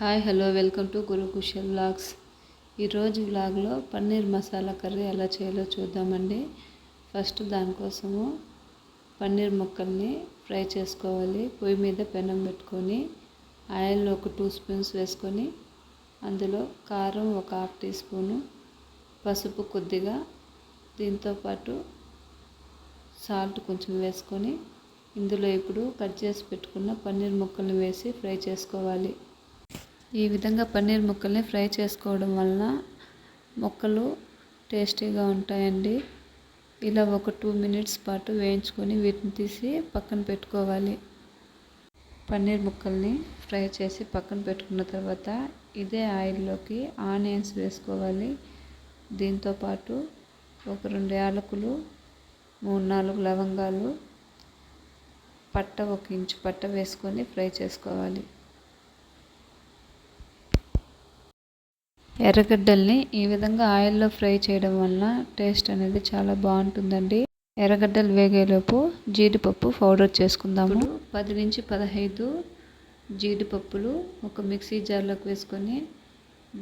Hi hello welcome to Guru Kushal blogs ఈరోజు బ్లాగ్లో paneer masala curry ఎలా చేయాలో చూద్దామండి. ఫస్ట్ దానికోసము పన్నీర్ ముక్కల్ని ఫ్రై చేసుకోవాలి. పొయ్యి మీద పెనం పెట్టుకొని ఆయిల్ ఒక టూ స్పూన్స్ వేసుకొని అందులో కారం ఒక హాఫ్ టీ స్పూను పసుపు కొద్దిగా దీంతోపాటు సాల్ట్ కొంచెం వేసుకొని ఇందులో ఇప్పుడు కట్ చేసి పెట్టుకున్న పన్నీర్ ముక్కల్ని వేసి ఫ్రై చేసుకోవాలి. ఈ విధంగా పన్నీర్ ముక్కల్ని ఫ్రై చేసుకోవడం వలన ముక్కలు టేస్టీగా ఉంటాయండి. ఇలా ఒక టూ మినిట్స్ పాటు వేయించుకొని వీటిని తీసి పక్కన పెట్టుకోవాలి. పన్నీర్ ముక్కల్ని ఫ్రై చేసి పక్కన పెట్టుకున్న తర్వాత ఇదే ఆయిల్లోకి ఆనియన్స్ వేసుకోవాలి. దీంతోపాటు ఒక రెండు యాలకులు మూడు నాలుగు లవంగాలు పట్ట ఒక ఇంచు పట్ట వేసుకొని ఫ్రై చేసుకోవాలి. ఎర్రగడ్డల్ని ఈ విధంగా ఆయిల్లో ఫ్రై చేయడం వలన టేస్ట్ అనేది చాలా బాగుంటుందండి. ఎర్రగడ్డలు వేగేలోపు జీడిపప్పు పౌడర్ చేసుకుందాము. పది నుంచి పదహైదు జీడిపప్పులు ఒక మిక్సీ జార్లోకి వేసుకొని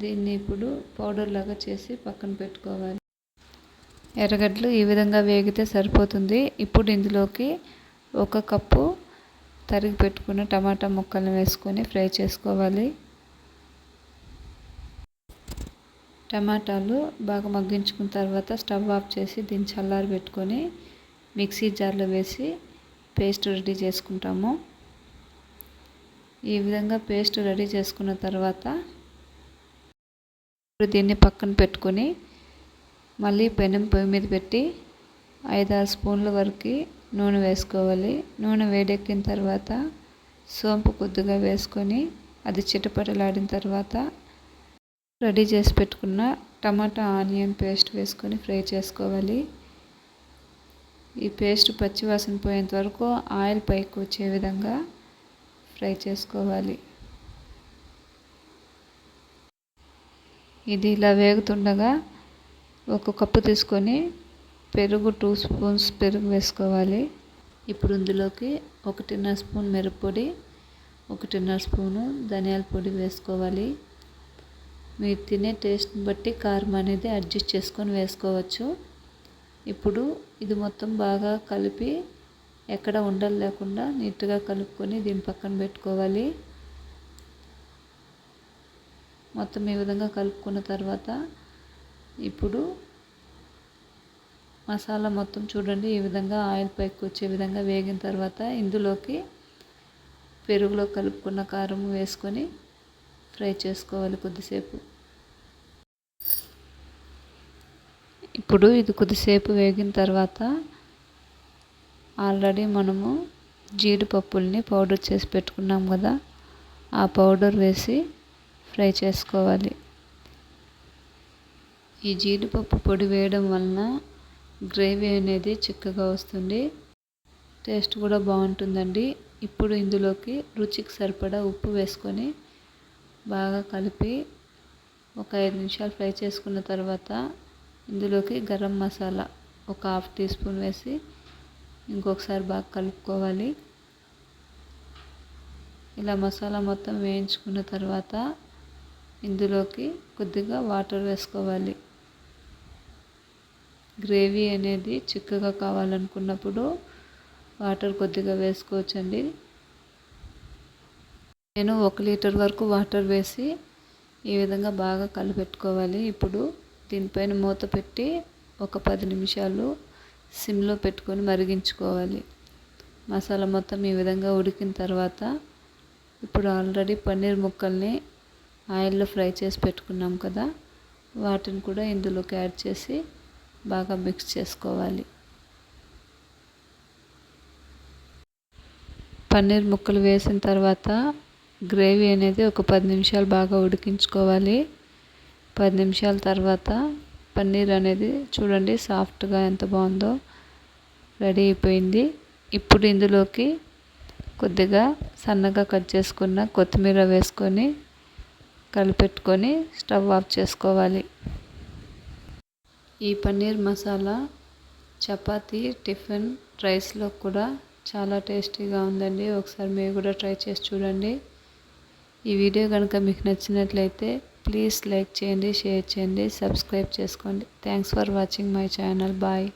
దీన్ని ఇప్పుడు పౌడర్ లాగా చేసి పక్కన పెట్టుకోవాలి. ఎర్రగడ్డలు ఈ విధంగా వేగితే సరిపోతుంది. ఇప్పుడు ఇందులోకి ఒక కప్పు తరిగి పెట్టుకున్న టమాటా ముక్కలను వేసుకొని ఫ్రై చేసుకోవాలి. టమాటాలు బాగా మగ్గించుకున్న తర్వాత స్టవ్ ఆఫ్ చేసి దీన్ని చల్లారి పెట్టుకొని మిక్సీ జార్లో వేసి పేస్ట్ రెడీ చేసుకుంటాము. ఈ విధంగా పేస్ట్ రెడీ చేసుకున్న తర్వాత దీన్ని పక్కన పెట్టుకొని మళ్ళీ పెనం పొయ్యి మీద పెట్టి ఐదారు స్పూన్ల వరకు నూనె వేసుకోవాలి. నూనె వేడెక్కిన తర్వాత సోంపు కొద్దిగా వేసుకొని అది చిటపటలాడిన తర్వాత రెడీ చేసి పెట్టుకున్న టమాటా ఆనియన్ పేస్ట్ వేసుకొని ఫ్రై చేసుకోవాలి. ఈ పేస్ట్ పచ్చివాసన పోయేంత వరకు ఆయిల్ పైకి వచ్చే విధంగా ఫ్రై చేసుకోవాలి. ఇది ఇలా వేగుతుండగా ఒక కప్పు తీసుకొని పెరుగు టూ స్పూన్స్ పెరుగు వేసుకోవాలి. ఇప్పుడు ఇందులోకి ఒకటిన్నర స్పూన్ మిరప్పొడి ఒకటిన్నర స్పూను ధనియాల పొడి వేసుకోవాలి. మీరు తినే టేస్ట్ని బట్టి కారం అనేది అడ్జస్ట్ చేసుకొని వేసుకోవచ్చు. ఇప్పుడు ఇది మొత్తం బాగా కలిపి ఎక్కడ ఉండలు లేకుండా నీట్గా కలుపుకొని దీని పక్కన పెట్టుకోవాలి. మొత్తం ఈ విధంగా కలుపుకున్న తర్వాత ఇప్పుడు మసాలా మొత్తం చూడండి ఈ విధంగా ఆయిల్ పైకి వచ్చే విధంగా వేగిన తర్వాత ఇందులోకి పెరుగులో కలుపుకున్న కారం వేసుకొని ఫ్రై చేసుకోవాలి కొద్దిసేపు. ఇప్పుడు ఇది కొద్దిసేపు వేగిన తర్వాత ఆల్రెడీ మనము జీడిపప్పుల్ని పౌడర్ చేసి పెట్టుకున్నాం కదా ఆ పౌడర్ వేసి ఫ్రై చేసుకోవాలి. ఈ జీడిపప్పు పొడి వేయడం వలన గ్రేవీ అనేది చిక్కగా వస్తుంది. టేస్ట్ కూడా బాగుంటుందండి. ఇప్పుడు ఇందులోకి రుచికి సరిపడా ఉప్పు వేసుకొని బాగా కలిపి ఒక ఐదు నిమిషాలు ఫ్రై చేసుకున్న తర్వాత ఇందులోకి గరం మసాలా ఒక హాఫ్ టీ స్పూన్ వేసి ఇంకొకసారి బాగా కలుపుకోవాలి. ఇలా మసాలా మొత్తం వేయించుకున్న తర్వాత ఇందులోకి కొద్దిగా వాటర్ వేసుకోవాలి. గ్రేవీ అనేది చిక్కగా కావాలనుకున్నప్పుడు వాటర్ కొద్దిగా వేసుకోవచ్చండి. నేను ఒక లీటర్ వరకు వాటర్ వేసి ఈ విధంగా బాగా కలిపెట్టుకోవాలి. ఇప్పుడు దీనిపైన మూత పెట్టి ఒక పది నిమిషాలు సిమ్లో పెట్టుకొని మరిగించుకోవాలి. మసాలా మొత్తం ఈ విధంగా ఉడికిన తర్వాత ఇప్పుడు ఆల్రెడీ పన్నీర్ ముక్కల్ని ఆయిల్లో ఫ్రై చేసి పెట్టుకున్నాం కదా వాటిని కూడా ఇందులోకి యాడ్ చేసి బాగా మిక్స్ చేసుకోవాలి. పన్నీర్ ముక్కలు వేసిన తర్వాత గ్రేవీ అనేది ఒక పది నిమిషాలు బాగా ఉడికించుకోవాలి. పది నిమిషాల తర్వాత పన్నీర్ అనేది చూడండి సాఫ్ట్గా ఎంత బాగుందో రెడీ అయిపోయింది. ఇప్పుడు ఇందులోకి కొద్దిగా సన్నగా కట్ చేసుకున్న కొత్తిమీర వేసుకొని కలిపెట్టుకొని స్టవ్ ఆఫ్ చేసుకోవాలి. ఈ పన్నీర్ మసాలా చపాతీ టిఫిన్ రైస్లో కూడా చాలా టేస్టీగా ఉందండి. ఒకసారి మీరు కూడా ట్రై చేసి చూడండి. ఈ వీడియో కనుక మీకు నచ్చినట్లయితే ప్లీజ్ లైక్ చేయండి షేర్ చేయండి సబ్స్క్రైబ్ చేసుకోండి. Thanks for watching my channel bye